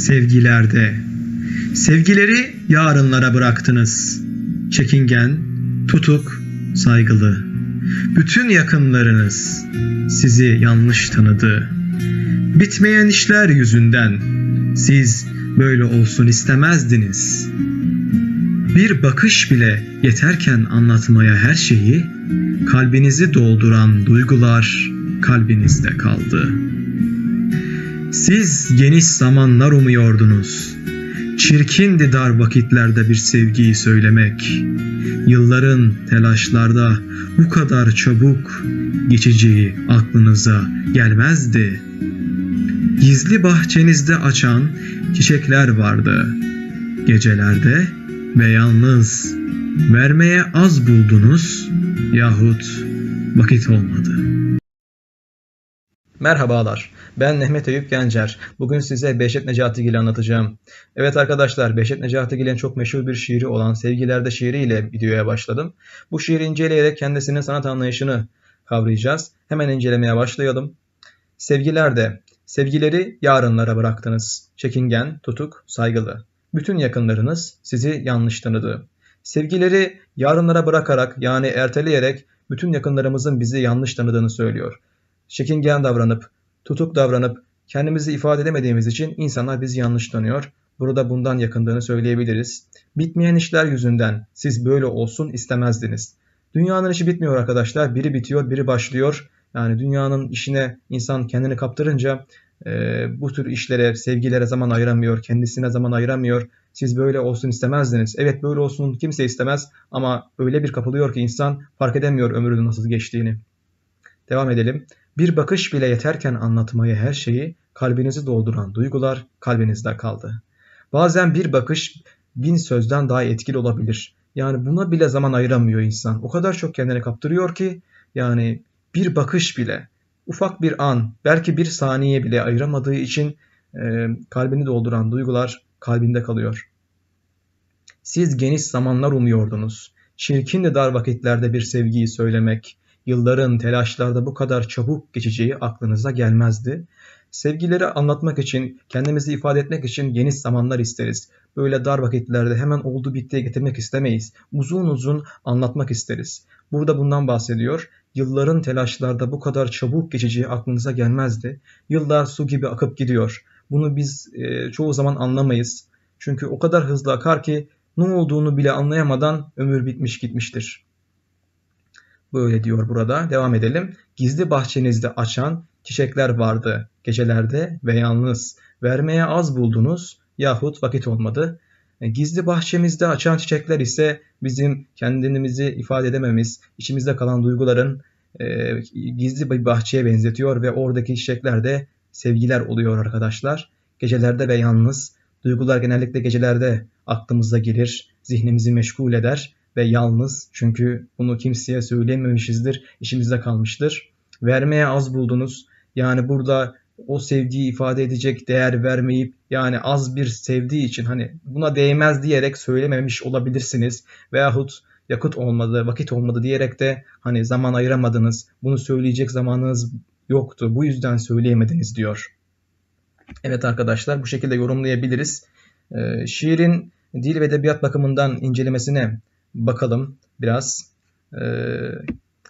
sevgilerde. Sevgileri yarınlara bıraktınız. Çekingen, tutuk, saygılı. Bütün yakınlarınız sizi yanlış tanıdı. Bitmeyen işler yüzünden siz böyle olsun istemezdiniz. Bir bakış bile yeterken anlatmaya her şeyi, kalbinizi dolduran duygular kalbinizde kaldı. Siz geniş zamanlar umuyordunuz. Çirkindi dar vakitlerde bir sevgiyi söylemek. Yılların telaşlarda bu kadar çabuk geçeceği aklınıza gelmezdi. Gizli bahçenizde açan çiçekler vardı. Gecelerde ve yalnız vermeye az buldunuz yahut vakit olmadı. Merhabalar, ben Mehmet Eyüp Gencer. Bugün size Behçet Necatigil'i anlatacağım. Evet arkadaşlar, Behçet Necatigil'in çok meşhur bir şiiri olan Sevgilerde şiiriyle videoya başladım. Bu şiiri inceleyerek kendisinin sanat anlayışını kavrayacağız. Hemen incelemeye başlayalım. Sevgilerde, sevgileri yarınlara bıraktınız. Çekingen, tutuk, saygılı. Bütün yakınlarınız sizi yanlış tanıdı. Sevgileri yarınlara bırakarak yani erteleyerek bütün yakınlarımızın bizi yanlış tanıdığını söylüyor çekingen davranıp, tutuk davranıp kendimizi ifade edemediğimiz için insanlar bizi yanlış tanıyor. Burada bundan yakındığını söyleyebiliriz. Bitmeyen işler yüzünden siz böyle olsun istemezdiniz. Dünyanın işi bitmiyor arkadaşlar. Biri bitiyor, biri başlıyor. Yani dünyanın işine insan kendini kaptırınca e, bu tür işlere, sevgilere zaman ayıramıyor, kendisine zaman ayıramıyor. Siz böyle olsun istemezdiniz. Evet böyle olsun kimse istemez ama öyle bir kapılıyor ki insan fark edemiyor ömrünün nasıl geçtiğini. Devam edelim. Bir bakış bile yeterken anlatmaya her şeyi kalbinizi dolduran duygular kalbinizde kaldı. Bazen bir bakış bin sözden daha etkili olabilir. Yani buna bile zaman ayıramıyor insan. O kadar çok kendini kaptırıyor ki yani bir bakış bile ufak bir an belki bir saniye bile ayıramadığı için e, kalbini dolduran duygular kalbinde kalıyor. Siz geniş zamanlar umuyordunuz. Çirkin de dar vakitlerde bir sevgiyi söylemek, yılların telaşlarda bu kadar çabuk geçeceği aklınıza gelmezdi. Sevgileri anlatmak için, kendimizi ifade etmek için geniş zamanlar isteriz. Böyle dar vakitlerde hemen oldu bittiye getirmek istemeyiz. Uzun uzun anlatmak isteriz. Burada bundan bahsediyor. Yılların telaşlarda bu kadar çabuk geçeceği aklınıza gelmezdi. Yıllar su gibi akıp gidiyor. Bunu biz e, çoğu zaman anlamayız. Çünkü o kadar hızlı akar ki ne olduğunu bile anlayamadan ömür bitmiş gitmiştir. Böyle diyor burada. Devam edelim. Gizli bahçenizde açan çiçekler vardı gecelerde ve yalnız. Vermeye az buldunuz yahut vakit olmadı. E, gizli bahçemizde açan çiçekler ise bizim kendimizi ifade edememiz, içimizde kalan duyguların e, gizli bir bahçeye benzetiyor ve oradaki çiçekler de sevgiler oluyor arkadaşlar. Gecelerde ve yalnız. Duygular genellikle gecelerde aklımıza gelir, zihnimizi meşgul eder ve yalnız çünkü bunu kimseye söylememişizdir, işimizde kalmıştır. Vermeye az buldunuz. Yani burada o sevgiyi ifade edecek değer vermeyip yani az bir sevdiği için hani buna değmez diyerek söylememiş olabilirsiniz. Veyahut yakıt olmadı, vakit olmadı diyerek de hani zaman ayıramadınız. Bunu söyleyecek zamanınız yoktu. Bu yüzden söyleyemediniz diyor. Evet arkadaşlar bu şekilde yorumlayabiliriz. Ee, şiirin dil ve edebiyat bakımından incelemesine bakalım biraz. Ee,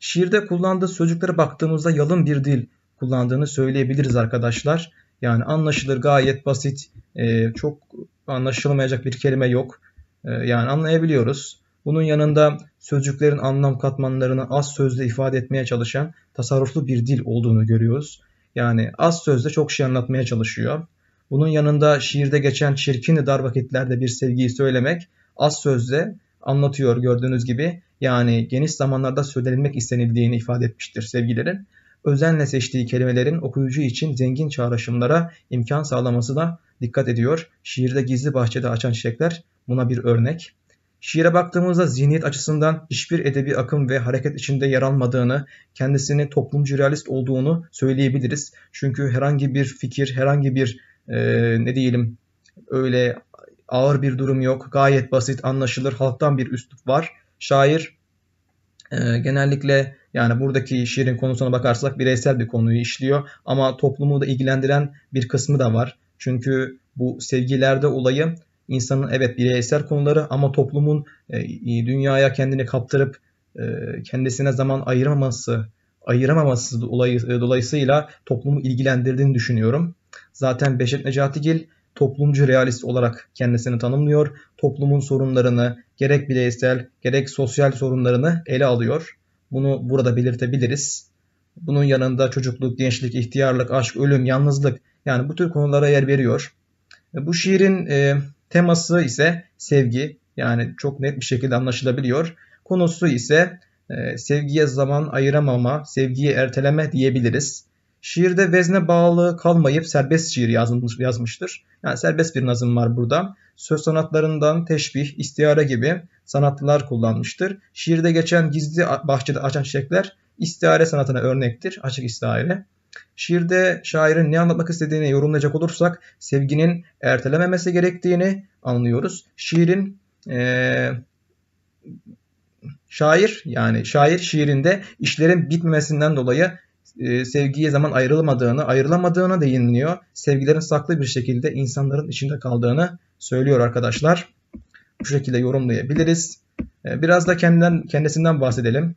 şiirde kullandığı sözcüklere baktığımızda yalın bir dil kullandığını söyleyebiliriz arkadaşlar. Yani anlaşılır gayet basit, e, çok anlaşılmayacak bir kelime yok. E, yani anlayabiliyoruz. Bunun yanında sözcüklerin anlam katmanlarını az sözle ifade etmeye çalışan tasarruflu bir dil olduğunu görüyoruz. Yani az sözle çok şey anlatmaya çalışıyor. Bunun yanında şiirde geçen çirkin dar vakitlerde bir sevgiyi söylemek az sözle anlatıyor gördüğünüz gibi. Yani geniş zamanlarda söylenilmek istenildiğini ifade etmiştir sevgilerin. Özenle seçtiği kelimelerin okuyucu için zengin çağrışımlara imkan sağlamasına dikkat ediyor. Şiirde gizli bahçede açan çiçekler buna bir örnek. Şiire baktığımızda zihniyet açısından hiçbir edebi akım ve hareket içinde yer almadığını, kendisini toplumcu realist olduğunu söyleyebiliriz. Çünkü herhangi bir fikir, herhangi bir e, ne diyelim öyle ağır bir durum yok. Gayet basit, anlaşılır, halktan bir üslup var. Şair e, genellikle yani buradaki şiirin konusuna bakarsak bireysel bir konuyu işliyor ama toplumu da ilgilendiren bir kısmı da var. Çünkü Bu sevgilerde olayı insanın evet bireysel konuları ama toplumun e, dünyaya kendini kaptırıp e, kendisine zaman ayırmaması, ayıramaması dolayı, e, dolayısıyla toplumu ilgilendirdiğini düşünüyorum. Zaten Beşet Necatigil toplumcu realist olarak kendisini tanımlıyor. Toplumun sorunlarını gerek bireysel gerek sosyal sorunlarını ele alıyor. Bunu burada belirtebiliriz. Bunun yanında çocukluk, gençlik, ihtiyarlık, aşk, ölüm, yalnızlık yani bu tür konulara yer veriyor. Bu şiirin e, teması ise sevgi yani çok net bir şekilde anlaşılabiliyor. Konusu ise e, sevgiye zaman ayıramama, sevgiyi erteleme diyebiliriz. Şiirde vezne bağlı kalmayıp serbest şiir yazmış, yazmıştır. Yani serbest bir nazım var burada. Söz sanatlarından teşbih, istiare gibi sanatlar kullanmıştır. Şiirde geçen gizli bahçede açan çiçekler istiare sanatına örnektir. Açık istiare. Şiirde şairin ne anlatmak istediğini yorumlayacak olursak sevginin ertelememesi gerektiğini anlıyoruz. Şiirin e, şair yani şair şiirinde işlerin bitmemesinden dolayı e, sevgiye zaman ayrılmadığını, ayrılamadığını değiniliyor. Sevgilerin saklı bir şekilde insanların içinde kaldığını söylüyor arkadaşlar. Bu şekilde yorumlayabiliriz. E, biraz da kendinden, kendisinden bahsedelim.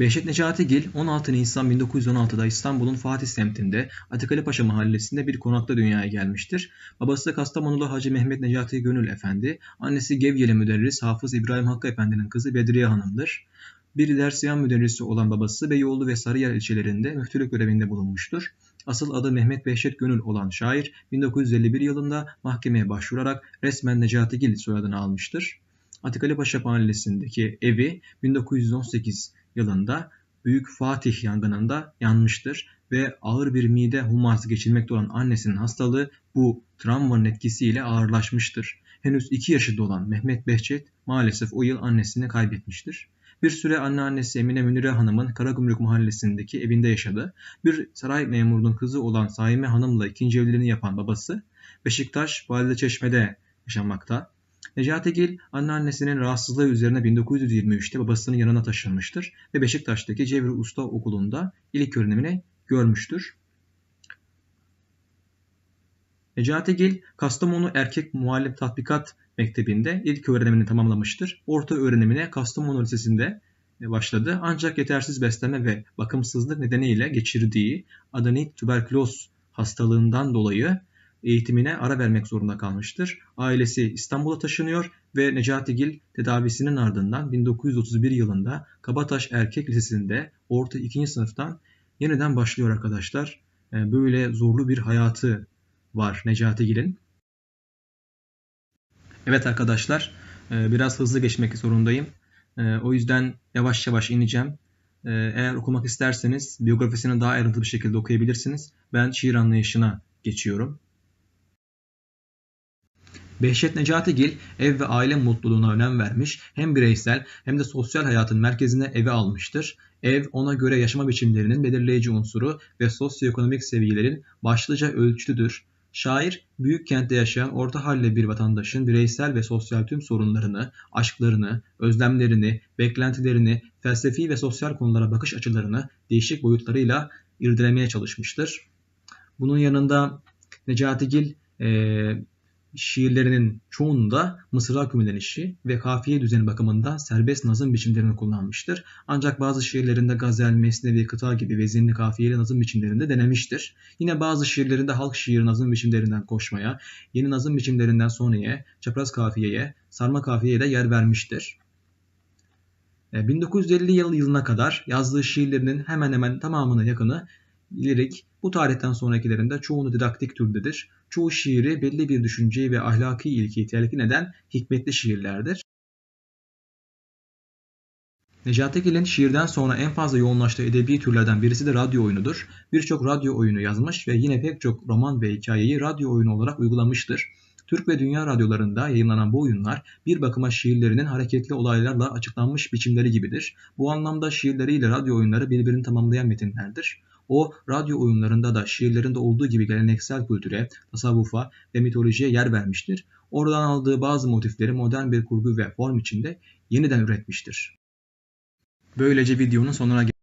Behçet Necatigil 16 Nisan 1916'da İstanbul'un Fatih semtinde Atikali Paşa mahallesinde bir konakta dünyaya gelmiştir. Babası Kastamonulu Hacı Mehmet Necati Gönül Efendi, annesi Gevyeli müderris Hafız İbrahim Hakkı Efendi'nin kızı Bedriye Hanım'dır. Bir Dersiyan müderrisi olan babası Beyoğlu ve Sarıyer ilçelerinde müftülük görevinde bulunmuştur. Asıl adı Mehmet Behçet Gönül olan şair 1951 yılında mahkemeye başvurarak resmen Necatigil soyadını almıştır. Atikali Paşa mahallesindeki evi 1918 yılında Büyük Fatih yangınında yanmıştır ve ağır bir mide huması geçirmekte olan annesinin hastalığı bu travmanın etkisiyle ağırlaşmıştır. Henüz 2 yaşında olan Mehmet Behçet maalesef o yıl annesini kaybetmiştir. Bir süre anneannesi Emine Münire Hanım'ın Karagümrük mahallesindeki evinde yaşadı. Bir saray memurunun kızı olan Saime Hanım'la ikinci evliliğini yapan babası Beşiktaş Valide Çeşme'de yaşamakta. Necatigil anneannesinin rahatsızlığı üzerine 1923'te babasının yanına taşınmıştır ve Beşiktaş'taki Cevri Usta Okulu'nda ilk öğrenimini görmüştür. Necatigil Kastamonu Erkek Muallim Tatbikat Mektebi'nde ilk öğrenimini tamamlamıştır. Orta öğrenimine Kastamonu Lisesi'nde başladı. Ancak yetersiz beslenme ve bakımsızlık nedeniyle geçirdiği adenit tüberküloz hastalığından dolayı eğitimine ara vermek zorunda kalmıştır. Ailesi İstanbul'a taşınıyor ve Necatigil tedavisinin ardından 1931 yılında Kabataş Erkek Lisesi'nde orta 2. sınıftan yeniden başlıyor arkadaşlar. Ee, böyle zorlu bir hayatı var Necatigil'in. Evet arkadaşlar e, biraz hızlı geçmek zorundayım. E, o yüzden yavaş yavaş ineceğim. E, eğer okumak isterseniz biyografisini daha ayrıntılı bir şekilde okuyabilirsiniz. Ben şiir anlayışına geçiyorum. Behçet Necatigil ev ve aile mutluluğuna önem vermiş, hem bireysel hem de sosyal hayatın merkezine evi almıştır. Ev ona göre yaşama biçimlerinin belirleyici unsuru ve sosyoekonomik seviyelerin başlıca ölçütüdür. Şair, büyük kentte yaşayan orta halli bir vatandaşın bireysel ve sosyal tüm sorunlarını, aşklarını, özlemlerini, beklentilerini, felsefi ve sosyal konulara bakış açılarını değişik boyutlarıyla irdelemeye çalışmıştır. Bunun yanında Necatigil e, şiirlerinin çoğunda mısra kümelenişi ve kafiye düzeni bakımından serbest nazım biçimlerini kullanmıştır. Ancak bazı şiirlerinde gazel, mesnevi, kıta gibi vezinli kafiyeli nazım biçimlerinde denemiştir. Yine bazı şiirlerinde halk şiir nazım biçimlerinden koşmaya, yeni nazım biçimlerinden sonraya, çapraz kafiyeye, sarma kafiyeye de yer vermiştir. 1950 e, yıl yılına kadar yazdığı şiirlerinin hemen hemen tamamına yakını lirik, bu tarihten sonrakilerinde çoğunu didaktik türdedir. Çoğu şiiri belli bir düşünceyi ve ahlaki ilkeyi telkin eden hikmetli şiirlerdir. Necati Gil'in şiirden sonra en fazla yoğunlaştığı edebi türlerden birisi de radyo oyunudur. Birçok radyo oyunu yazmış ve yine pek çok roman ve hikayeyi radyo oyunu olarak uygulamıştır. Türk ve dünya radyolarında yayınlanan bu oyunlar bir bakıma şiirlerinin hareketli olaylarla açıklanmış biçimleri gibidir. Bu anlamda şiirleriyle radyo oyunları birbirini tamamlayan metinlerdir. O radyo oyunlarında da şiirlerinde olduğu gibi geleneksel kültüre, tasavvufa ve mitolojiye yer vermiştir. Oradan aldığı bazı motifleri modern bir kurgu ve form içinde yeniden üretmiştir. Böylece videonun sonuna